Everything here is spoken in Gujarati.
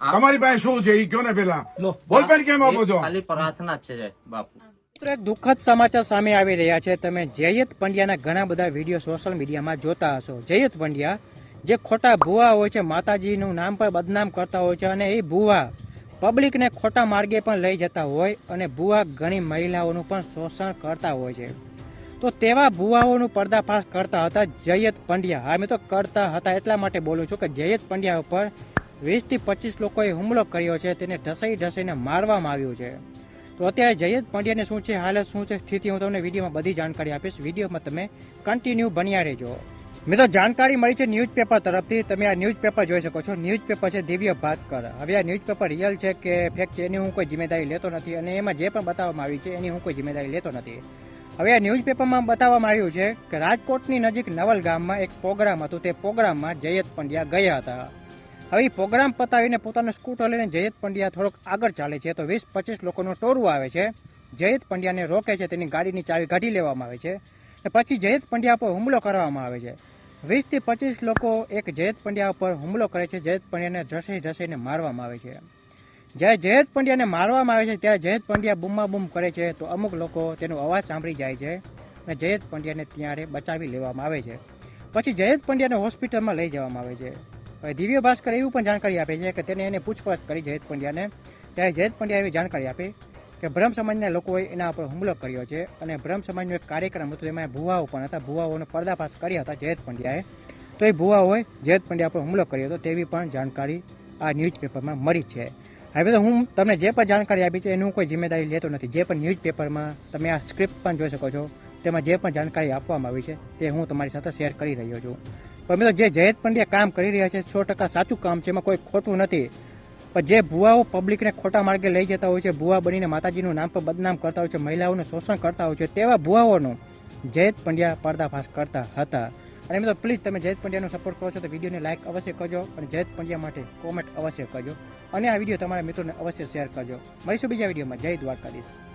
તમારી પાસે શું છે? એ કયો ને પેલા. બોલપેન કેમ આપો છો? ખાલી પ્રાર્થના છે બાપુ. મિત્રો એક દુઃખદ સમાચાર સામે આવી રહ્યા છે. તમે જયત પંડ્યાના ઘણા બધા વીડિયો સોશિયલ મીડિયામાં જોતા હશો. જયત પંડ્યા જે ખોટા ભુવા હોય છે માતાજીનું નામ પર બદનામ કરતા હોય છે અને એ ભુવા પબ્લિકને ખોટા માર્ગે પણ લઈ જતા હોય અને ભુવા ઘણી મહિલાઓનું પણ શોષણ કરતા હોય છે. તો તેવા ભુવાઓનું પર્દાફાશ કરતા હતા જયત પંડ્યા. હા મેં તો કરતા હતા એટલા માટે બોલું છું કે જયત પંડ્યા ઉપર વીસથી પચીસ લોકોએ હુમલો કર્યો છે, તેને ઢસાઈ ઢસાઈને મારવામાં આવ્યું છે. તો અત્યારે જયત પંડ્યાને શું છે, હાલત શું છે, સ્થિતિ હું તમને વિડીયોમાં બધી જાણકારી આપીશ. વિડીયોમાં તમે કન્ટિન્યુ બન્યા રહેજો. મિત્રો, જાણકારી મળી છે ન્યૂઝપેપર તરફથી. તમે આ ન્યૂઝપેપર જોઈ શકો છો. ન્યૂઝપેપર છે દિવ્ય ભાસ્કર. હવે આ ન્યૂઝપેપર રિયલ છે કે ફેક છે, એની હું કોઈ જિમ્મેદારી લેતો નથી અને એમાં જે પણ બતાવવામાં આવી છે, એની હું કોઈ જિમ્મેદારી લેતો નથી. હવે આ ન્યૂઝપેપરમાં બતાવવામાં આવ્યું છે કે રાજકોટની નજીક નવલ ગામમાં એક પ્રોગ્રામ હતું. તે પ્રોગ્રામમાં જયત પંડ્યા ગયા હતા. હવે પ્રોગ્રામ પતાવીને પોતાનું સ્કૂટર લઈને જયત પંડ્યા થોડોક આગળ ચાલે છે તો વીસ પચીસ લોકોનું ટોરું આવે છે. જયત પંડ્યાને રોકે છે તેની ગાડીની ચાવી કાઢી લેવામાં આવે છે. પછી જયત પંડ્યા પર હુમલો કરવામાં આવે છે. વીસથી પચીસ લોકો એક જયત પંડ્યા પર હુમલો કરે છે. જયત પંડ્યાને ધસી ધસીને મારવામાં આવે છે. જ્યારે જયત પંડ્યાને મારવામાં આવે છે ત્યારે જયત પંડ્યા બૂમાબૂમ કરે છે તો અમુક લોકો તેનો અવાજ સાંભળી જાય છે અને જયત પંડ્યાને ત્યારે બચાવી લેવામાં આવે છે. પછી જયત પંડ્યાને હોસ્પિટલમાં લઈ જવામાં આવે છે. દિવ્ય ભાસ્કર એવું પણ જાણકારી આપે છે કે તેને એને પૂછપરછ કરી જયેત પંડ્યાને. ત્યારે જયત પંડ્યા એવી જાણકારી આપી કે બ્રહ્મ સમાજના લોકોએ એના પર હુમલો કર્યો છે અને બ્રહ્મ સમાજનો એક કાર્યક્રમ હતો એમાં ભુવાઓ પણ હતા. ભુવાઓનો પર્દાફાશ કર્યા હતા જયત પંડ્યાએ. તો એ ભુવાઓએ જયત પંડ્યા પર હુમલો કર્યો હતો તેવી પણ જાણકારી આ ન્યૂઝપેપરમાં મળી છે. હવે તો હું તમને જે પણ જાણકારી આપી છે એનું કોઈ જિમ્મેદારી લેતો નથી. જે પણ ન્યૂઝપેપરમાં તમે આ સ્ક્રિપ્ટ પણ જોઈ શકો છો, તેમાં જે પણ જાણકારી આપવામાં આવી છે તે હું તમારી સાથે શેર કરી રહ્યો છું. મિત્રો જે જયત પંડ્યા કામ કરી રહ્યા છે, સો ટકા સાચું કામ છે, એમાં કોઈ ખોટું નથી. પણ જે ભુવાઓ પબ્લિકને ખોટા માર્ગે લઈ જતા હોય છે, ભુવા બનીને માતાજીનું નામ પર બદનામ કરતા હોય છે, મહિલાઓનું શોષણ કરતા હોય છે, તેવા ભુવાઓનો જયત પંડ્યા પર્દાફાશ કરતા હતા. અને મિત્રો પ્લીઝ તમે જયત પંડ્યાનો સપોર્ટ કરો છો, તો વિડીયોને લાઇક અવશ્ય કરજો અને જયત પંડ્યા માટે કોમેન્ટ અવશ્ય કરજો. અને આ વીડિયો તમારા મિત્રોને અવશ્ય શેર કરજો. મળીશું બીજા વિડીયોમાં. જય દ્વારકાધીશ.